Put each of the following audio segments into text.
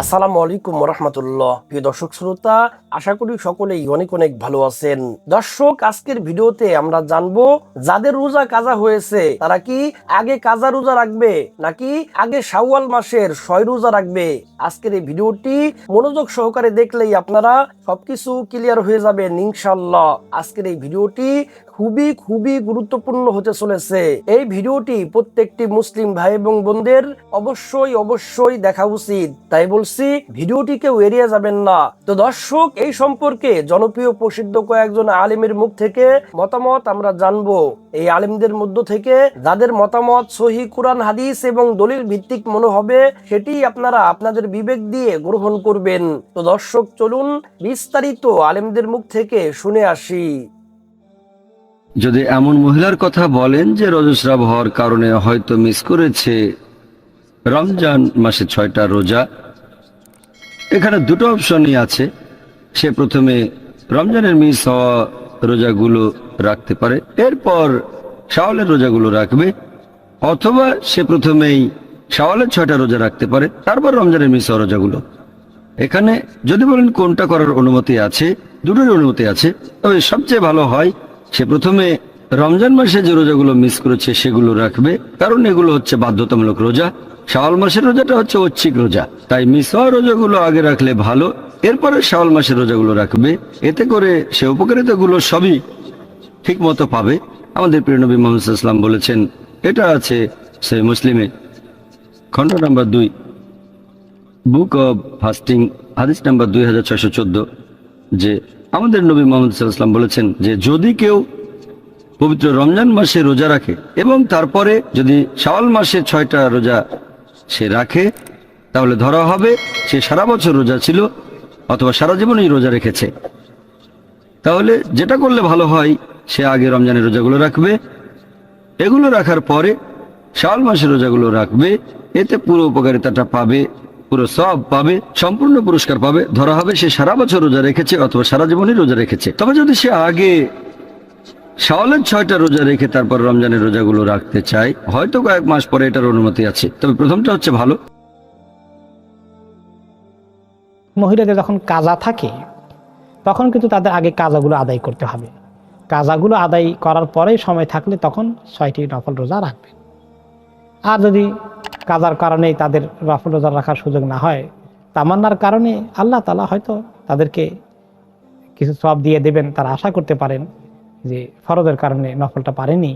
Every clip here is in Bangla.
আসসালামু আলাইকুম রহমতুল্লাহ প্রিয় দর্শক শ্রোতা, আশা করি সকলেই অনেক অনেক ভালো আছেন। দর্শক, আজকের ভিডিওতে আমরা যাদের রোজা কাজা হয়েছে, তারা কি আগে কাজা রোজা রাখবে, নাকি আগে শাওয়াল মাসের ছয় রোজা রাখবে? আজকের এই ভিডিওটি মনোযোগ সহকারে দেখলেই আপনারা সবকিছু ক্লিয়ার হয়ে যাবে ইনশাল্লাহ আজকের এই ভিডিওটি খুবই খুবই গুরুত্বপূর্ণ হতে চলেছে। এই ভিডিওটি প্রত্যেকটি মুসলিম ভাই এবং বোনদের অবশ্যই অবশ্যই দেখা উচিত। তাই বলছি, ভিডিওটি কেউ এড়িয়ে যাবেন না। তো দর্শক, এই সম্পর্কে জনপ্রিয় প্রসিদ্ধ কয়েকজন আলেমের মুখ থেকে মতামত আমরা জানব। এই আলেমদের মধ্য থেকে যাদের মতামত সহি কোরআন, হাদিস এবং দলিল ভিত্তিক মনে হবে, সেটি আপনারা আপনাদের বিবেক দিয়ে গ্রহণ করবেন। তো দর্শক, চলুন বিস্তারিত আলেমদের মুখ থেকে শুনে আসি। যদি এমন মহিলার কথা বলেন যে রজস্রাব হওয়ার কারণে হয়তো মিস করেছে, রমজান মাসে ছয়টা রোজা। এখানে দুটো অপশনই আছে। সে প্রথমে রমজানের মিস হওয়া রোজাগুলো রাখতে পারে, এরপর শাওয়ালের রোজাগুলো রাখবে, অথবা সে প্রথমেই শাওয়ালের ছয়টা রোজা রাখতে পারে, তারপর রমজানের মিস হওয়া রোজাগুলো। এখানে যদি বলেন কোনটা করার অনুমতি আছে দুটোর অনুমতি আছে, তবে সবচেয়ে ভালো হয় সে প্রথমে রমজান মাসে যে রোজাগুলো মিস করেছে সেগুলো রাখবে। কারণ এগুলো হচ্ছে বাধ্যতামূলক রোজা। শাওয়াল মাসের রোজাটা হচ্ছে ঐচ্ছিক রোজা। তাই মিস হওয়া রোজাগুলো আগে রাখলে ভালো। এরপরে শাওয়াল মাসের রোজাগুলো রাখবে। এতে করে সে উপকারিতাগুলো সবই ঠিক মতো পাবে। আমাদের প্রিয় নবী মোহাম্মদ ইসলাম বলেছেন, এটা আছে সে মুসলিমে। খণ্ড নাম্বার দুই। বুক অব ফাস্টিং হাদিস নাম্বার দুই হাজার ছয়শো চোদ্দ, যে আমাদের নবী মোহাম্মদ সাল্লাম বলেছেন যে যদি কেউ পবিত্র রমজান মাসে রোজা রাখে এবং তারপরে যদি শাওয়াল মাসে ছয়টা রোজা সে রাখে, তাহলে ধরা হবে সে সারা বছর রোজা ছিল অথবা সারা জীবনই রোজা রেখেছে। তাহলে যেটা করলে ভালো হয়, সে আগে রমজানের রোজাগুলো রাখবে। এগুলো রাখার পরে শাওয়াল মাসের রোজাগুলো রাখবে, এতে পুরো উপকারিতাটা পাবে। পুরো সব পাবে, সম্পূর্ণ পুরস্কার পাবে, ধরা হবে সে সারা বছর রোজা রেখেছে অথবা সারা জীবনই রোজা রেখেছে। তবে যদি সে আগে শাওয়ালের ছয়টা রোজা রেখে তারপর রমজানের রোজাগুলো রাখতে চায়, হয়তো কয়েক মাস পরে এটার অনুমতি আছে। তবে প্রথমটা হচ্ছে ভালো। মহিলাদের যখন কাজা থাকে, তখন কিন্তু তাদের আগে কাজাগুলো আদায় করতে হবে। কাজাগুলো আদায় করার পরেই সময় থাকলে তখন ছয়টি নফল রোজা রাখবে আর যদি কাজার কারণেই তাদের রোজা রাখার সুযোগ না হয়, তামান্নার কারণে আল্লাহ তালা হয়তো তাদেরকে কিছু সব দিয়ে দেবেন। তারা আশা করতে পারেন যে ফরজের কারণে নফলটা পারেনি।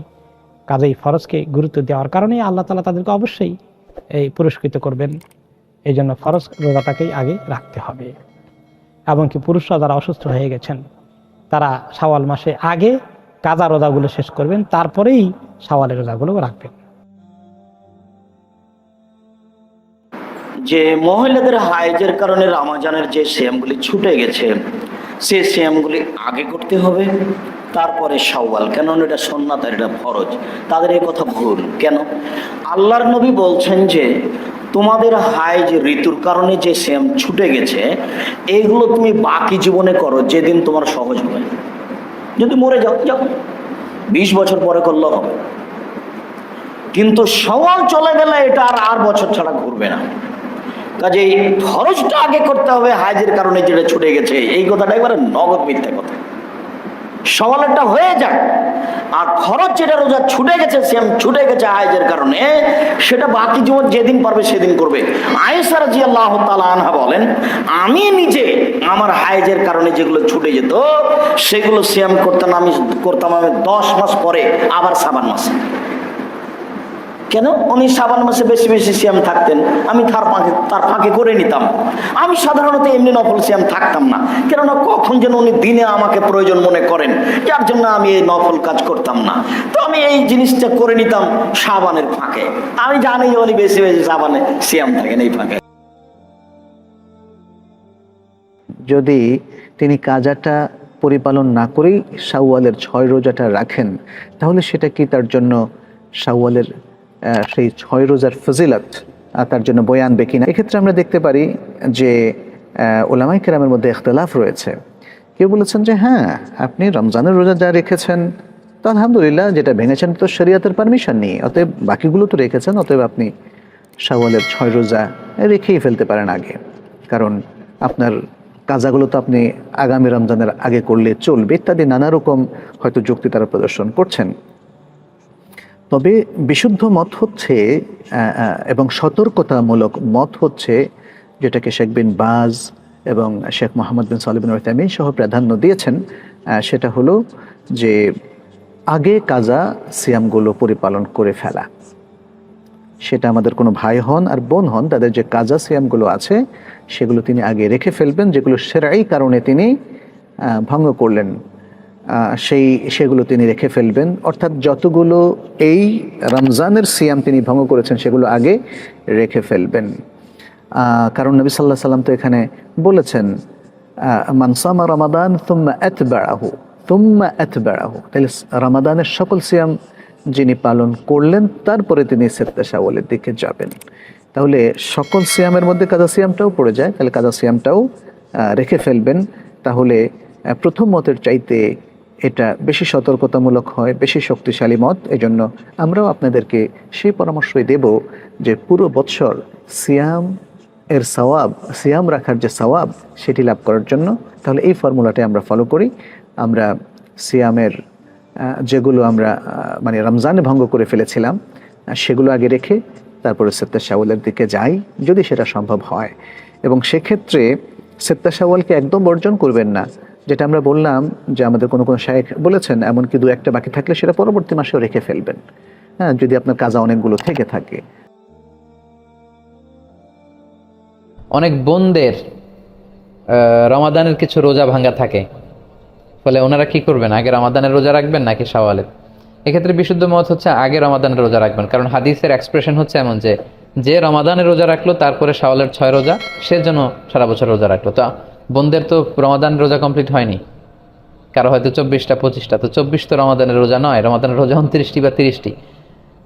কাজেই ফরজকে গুরুত্ব দেওয়ার কারণে আল্লাহ তালা তাদেরকে অবশ্যই এই পুরস্কৃত করবেন। এই জন্য ফরজ রোজাটাকেই আগে রাখতে হবে। এমনকি পুরুষরা যারা অসুস্থ হয়ে গেছেন, তারা শাওয়াল মাসে আগে কাজা রোজাগুলো শেষ করবেন, তারপরেই শাওয়ালের রোজাগুলো রাখবেন। যে মহিলাদের হাইজের কারণে রামাজানের যে শ্যামগুলি ছুটে গেছে, সে শ্যামগুলি আগে করতে হবে, তারপরে সওয়াল কেন এটা সন্ন্যাত এটা ফরজ। তাদের এই কথা ভুল। কেন? আল্লাহর নবী বলছেন যে, তোমাদের হাইজ ঋতুর কারণে যে শ্যাম ছুটে গেছে, এইগুলো তুমি বাকি জীবনে করো, যেদিন তোমার সহজ হবে। যদি মরে যাও যাও। বিশ বছর পরে করলেও হবে। কিন্তু সওয়াল চলে গেলে এটা আর আর বছর ছাড়া ঘুরবে না। কাজে খরচটা আগে করতে হবে, হাজের কারণে যেটা ছুটে গেছে। এই কথাটা একবারে নগদ মিথ্যা কথা। সওয়ালেরটা হয়ে যাক, আর খরচ যেটা রোজা ছুটে গেছে, সেম ছুটে গেছে হাইজের কারণে, সেটা বাকি জীবন যেদিন পারবে সেদিন করবে। আয়েসা রাজি আল্লাহ আনহা বলেন, আমি নিজে আমার হাইজের কারণে যেগুলো ছুটে যেত, সেগুলো শ্যাম করতাম আমি করতাম আমি দশ মাস পরে, আবার সাবান মাসে। কেন? উনি সাবান মাসে বেশি বেশি শ্যাম থাকতেন। আমি তার ফাঁকে তার ফাঁকে করে নিতাম। আমি সাধারণত এমনি নফল শ্যাম থাকতাম না। কেননা কখন যেন উনি দিনে আমাকে প্রয়োজন মনে করেন, যার জন্য আমি এই নফল কাজ করতাম না। তো আমি এই জিনিসটা করে নিতাম সাবানের ফাঁকে। আমি জানি উনি বেশি বেশি সাবানে শ্যাম থাকেন এই ফাঁকে। যদি তিনি কাজাটা পরিপালন না করেই শাওয়ালের ছয় রোজাটা রাখেন, তাহলে সেটা কি তার জন্য শাওয়ালের সেই ছয় রোজার ফজিলত তার জন্য বয়ে আনবে কিনা। এক্ষেত্রে আমরা দেখতে পারি যে ওলামাই কেরামের মধ্যে ইখতলাফ রয়েছে। কেউ বলেছেন যে হ্যাঁ আপনি রমজানের রোজা যা রেখেছেন, তো আলহামদুলিল্লাহ, যেটা ভেঙেছেন তো শরীয়তের পারমিশন নেই অতএব বাকিগুলো তো রেখেছেন, অতএব আপনি শাওয়ালের ছয় রোজা রেখেই ফেলতে পারেন আগে। কারণ আপনার কাজাগুলো তো আপনি আগামী রমজানের আগে করলে চলবে, ইত্যাদি নানা রকম হয়তো যুক্তি তারা প্রদর্শন করছেন। তবে বিশুদ্ধ মত হচ্ছে এবং সতর্কতামূলক মত হচ্ছে, যেটাকে শেখ বিন বাজ এবং শেখ মোহাম্মদ বিন সালিবিন রহতামিন সহ প্রাধান্য দিয়েছেন সেটা হলো যে আগে কাজা সিয়ামগুলো পরিপালন করে ফেলা। সেটা আমাদের কোনো ভাই হন আর বোন হন, তাদের যে কাজা সিয়ামগুলো আছে, সেগুলো তিনি আগে রেখে ফেলবেন, যেগুলো সেরাই কারণে তিনি ভঙ্গ করলেন। সেই, সেগুলো তিনি রেখে ফেলবেন। অর্থাৎ যতগুলো এই রমজানের সিয়াম তিনি ভঙ্গ করেছেন, সেগুলো আগে রেখে ফেলবেন। কারণ নবী সাল্লাহ সাল্লাম তো এখানে বলেছেন মানসামা রমাদান তুম্মা এত বেড়াহু তুম্মা এত বেড়াহু তাহলে রমাদানের সকল সিয়াম যিনি পালন করলেন, তারপরে তিনি সেত্তা শাওয়ালের দিকে যাবেন। তাহলে সকল সিয়ামের মধ্যে কাজা সিয়ামটাও পড়ে যায়, তাহলে কাজা সিয়ামটাও রেখে ফেলবেন। তাহলে প্রথম মতের চাইতে এটা বেশি সতর্কতামূলক হয়, বেশি শক্তিশালী মত। এজন্য আমরাও আপনাদেরকে সেই পরামর্শই দেব যে পুরো বৎসর সিয়াম এর সওয়াব, সিয়াম রাখার যে সওয়াব, সেটি লাভ করার জন্য। তাহলে এই ফর্মুলাটাই আমরা ফলো করি। আমরা সিয়ামের যেগুলো আমরা মানে রমজানে ভঙ্গ করে ফেলেছিলাম সেগুলো আগে রেখে তারপরে সেত্তা শাওয়ালের দিকে যাই, যদি সেটা সম্ভব হয়। এবং সেক্ষেত্রে সেত্তা শাওয়ালকে একদম বর্জন করবেন না। যেটা আমরা বললাম যে আমাদের কোনো কোনো শায়েখ বলেছেন, এমনকি দু একটা বাকি থাকলে সেটা পরবর্তী মাসেও রেখে ফেলবেন। হ্যাঁ যদি আপনার কাজা অনেকগুলো থেকে থাকে। অনেক বোনদের রমাদানের কিছু রোজা ভাঙ্গা থাকে। ফলে ওনারা কি করবেন? আগে রমাদানের রোজা রাখবেন নাকি শাওয়ালের? এক্ষেত্রে বিশুদ্ধ মত হচ্ছে আগে রমাদানের রোজা রাখবেন। কারণ হাদিসের এক্সপ্রেশন হচ্ছে এমন যে যে রমাদানের রোজা রাখল, তারপরে শাওয়ালের ছয় রোজা, সে জন্য সারা বছর রোজা রাখল। তো বোনদের তো রমাদান রোজা কমপ্লিট হয়নি। কারও হয়তো চব্বিশটা, পঁচিশটা। তো চব্বিশ তো রমাদানের রোজা নয়, রমাদানের রোজা উনত্রিশটি বা তিরিশটি।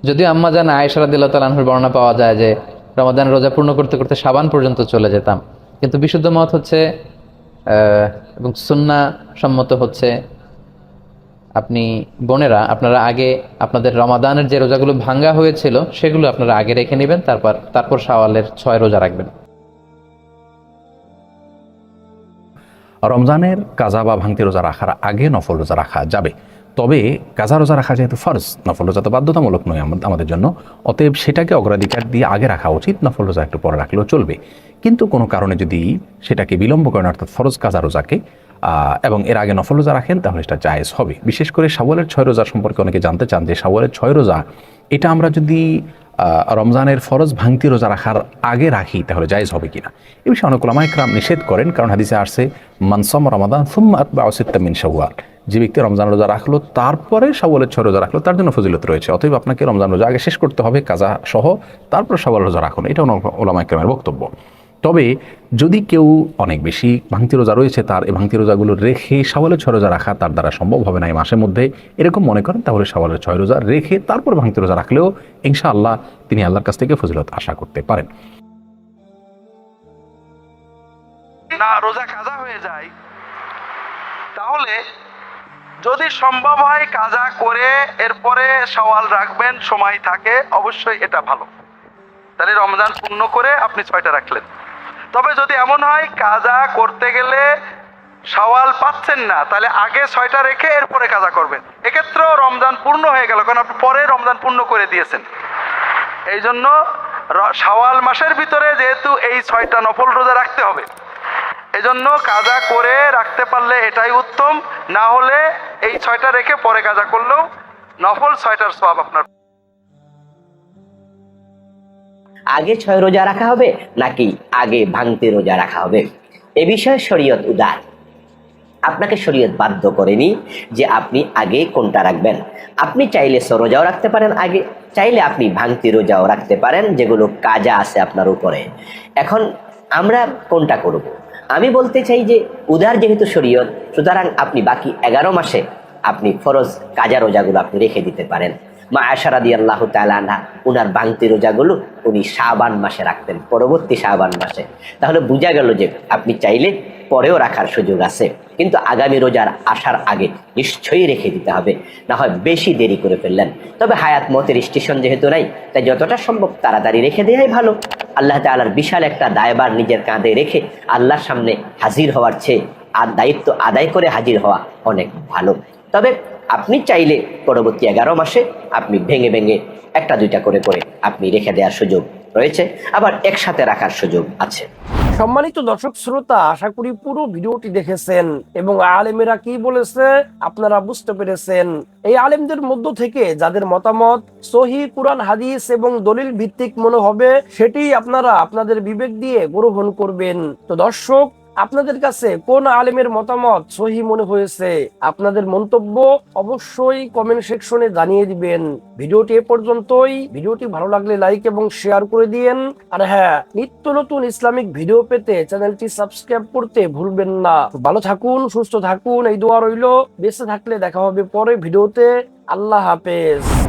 যদিও আম্মা জান আয়েশারা দিল্লা তালাহুর বর্ণনা পাওয়া যায় যে, রমাদানের রোজা পূর্ণ করতে করতে সাবান পর্যন্ত চলে যেতাম। কিন্তু বিশুদ্ধ মত হচ্ছে এবং সুন্না সম্মত হচ্ছে আপনি বোনেরা, আপনারা আগে আপনাদের রমাদানের যে রোজাগুলো ভাঙ্গা হয়েছিল, সেগুলো আপনারা আগে রেখে নেবেন, তারপর তারপর শাওয়ালের ছয় রোজা রাখবেন। রমজানের কাজা বা ভাঙতি রোজা রাখার আগে নফল রোজা রাখা যাবে। তবে কাজা রোজা রাখা যেহেতু ফরজ, নফল রোজা তো বাধ্যতামূলক নয় আমাদের জন্য। অতএব সেটাকে অগ্রাধিকার দিয়ে আগে রাখা উচিত, নফল রোজা একটু পরে রাখলেও চলবে। কিন্তু কোনো কারণে যদি সেটাকে বিলম্ব করেন, অর্থাৎ ফরজ কাজা রোজাকে এবং এর আগে নফল রোজা রাখেন, তাহলে সেটা জায়েজ হবে। বিশেষ করে শাওয়ালের ছয় রোজা সম্পর্কে অনেকে জানতে চান যে শাওয়ালের ছয় রোজা, এটা আমরা যদি রমজানের ফরজ ভাঙতি রোজা রাখার আগে রাখি, তাহলে জায়জ হবে কিনা? এ বিষয়ে অনেক ওলামায়করাম নিষেধ করেন, কারণ হাদিসে আসছে মানসম রমাদান সুম্মা শাওয়াল। যে ব্যক্তি রমজান রোজা রাখল, তারপরে শাওয়ালের ছয় রোজা রাখল, তার জন্য ফজিলত রয়েছে। অথবা আপনাকে রমজান রোজা আগে শেষ করতে হবে, কাজা সহ তারপর শাওয়াল রোজা রাখুন। এটা ওলামায়করামের বক্তব্য। তবে যদি কেউ অনেক বেশি ভাঙতি রোজা রয়েছে তার এই ভাঙতি রোজাগুলো রেখে শাওয়ালের ছয় রোজা রাখা তার দ্বারা সম্ভব হবে না এই মাসের মধ্যে। এরকম মনে করেন তাহলে শাওয়ালের ছয় রোজা রেখে তারপর ভাঙতি রোজা রাখলেও ইনশাআল্লাহ তিনি আল্লাহর কাছ থেকে ফজিলত আশা করতে পারেন। না, রোজা কাজা হয়ে যায়। তাহলে যদি সম্ভব হয় কাজা করে এরপরে সওয়াল রাখবেন, সময় থাকে, অবশ্যই এটা ভালো। তাহলে রমজান পূর্ণ করে আপনি ছয়টা রাখলেন। তবে যদি এমন হয়, কাজা করতে গেলে সওয়াল পাচ্ছেন না, তাহলে আগে ছয়টা রেখে এরপরে কাজা করবেন। এক্ষেত্রেও রমজান পূর্ণ হয়ে গেল, কারণ আপনি পরে রমজান পূর্ণ করে দিয়েছেন। এই জন্য শাওয়াল মাসের ভিতরে যেহেতু এই ছয়টা নফল রোজা রাখতে হবে। এজন্য কাজা করে রাখতে পারলে এটাই উত্তম, না হলে এই ছয়টা রেখে পরে কাজা করলেও নফল ছয়টার সব আপনার আগে ছয় রোজা রাখা হবে নাকি আগে ভাঙতি রোজা রাখা হবে? এ বিষয়ে শরীয়ত উদার। আপনাকে শরীয়ত বাধ্য করেনি যে আপনি আগে কোনটা রাখবেন। আপনি চাইলে স রোজাও রাখতে পারেন আগে, চাইলে আপনি ভাঙতি রোজাও রাখতে পারেন যেগুলো কাজা আছে আপনার উপরে। এখন আমরা কোনটা করব? আমি বলতে চাই যে উদার যেহেতু শরীয়ত, সুতরাং আপনি বাকি এগারো মাসে আপনি ফরজ কাজা রোজাগুলো আপনি রেখে দিতে পারেন। মা আশারাদি আল্লাহ তালানহা উনার বাংতি রোজাগুলো উনি শাবান মাসে রাখতেন, পরবর্তী শাবান মাসে। তাহলে বোঝা গেল যে আপনি চাইলে পরেও রাখার সুযোগ আছে, কিন্তু আগামী রোজার আসার আগে নিশ্চয়ই রেখে দিতে হবে, না হয় বেশি দেরি করে ফেললেন। তবে হায়াত মতের স্টেশন যেহেতু নাই, তাই যতটা সম্ভব তাড়াতাড়ি রেখে দেওয়াই ভালো। আল্লাহ তাআলার বিশাল একটা দায়বার নিজের কাঁধে রেখে আল্লাহর সামনে হাজির হওয়ার চেয়ে, আর দায়িত্ব আদায় করে হাজির হওয়া অনেক ভালো। তবে আপনি চাইলে পরবর্তী এগারো মাসে আপনি ভেঙে ভেঙে একটা দুইটা করে করে আপনি রেখে দেওয়ার সুযোগ রয়েছে, আবার একসাথে রাখার সুযোগ আছে। সম্মানিত দর্শক শ্রোতা, আশা করি পুরো ভিডিওটি দেখেছেন এবং আলেমেরা কি বলেছে আপনারা বুঝতে পেরেছেন। এই আলেমদের মধ্য থেকে যাদের মতামত, সহি কুরআন, হাদিস এবং দলিল ভিত্তিক মনে হবে সেটি আপনারা আপনাদের বিবেক দিয়ে গ্রহণ করবেন। তো দর্শক আপনাদের কাছে কোন আলেমের মতামত সহি মনে হয়েছে? আপনাদের মন্তব্য অবশ্যই কমেন্ট সেকশনে জানিয়ে দিবেন। ভিডিওটি এ পর্যন্তই। ভিডিওটি ভালো লাগলে লাইক এবং শেয়ার করে দিয়েন। আর হ্যাঁ নিত্য নতুন ইসলামিক ভিডিও পেতে চ্যানেলটি সাবস্ক্রাইব করতে ভুলবেন না। ভালো থাকুন, সুস্থ থাকুন। এই দোয়া রইল। বেঁচে থাকলে দেখা হবে পরে ভিডিওতে। আল্লাহ হাফেজ।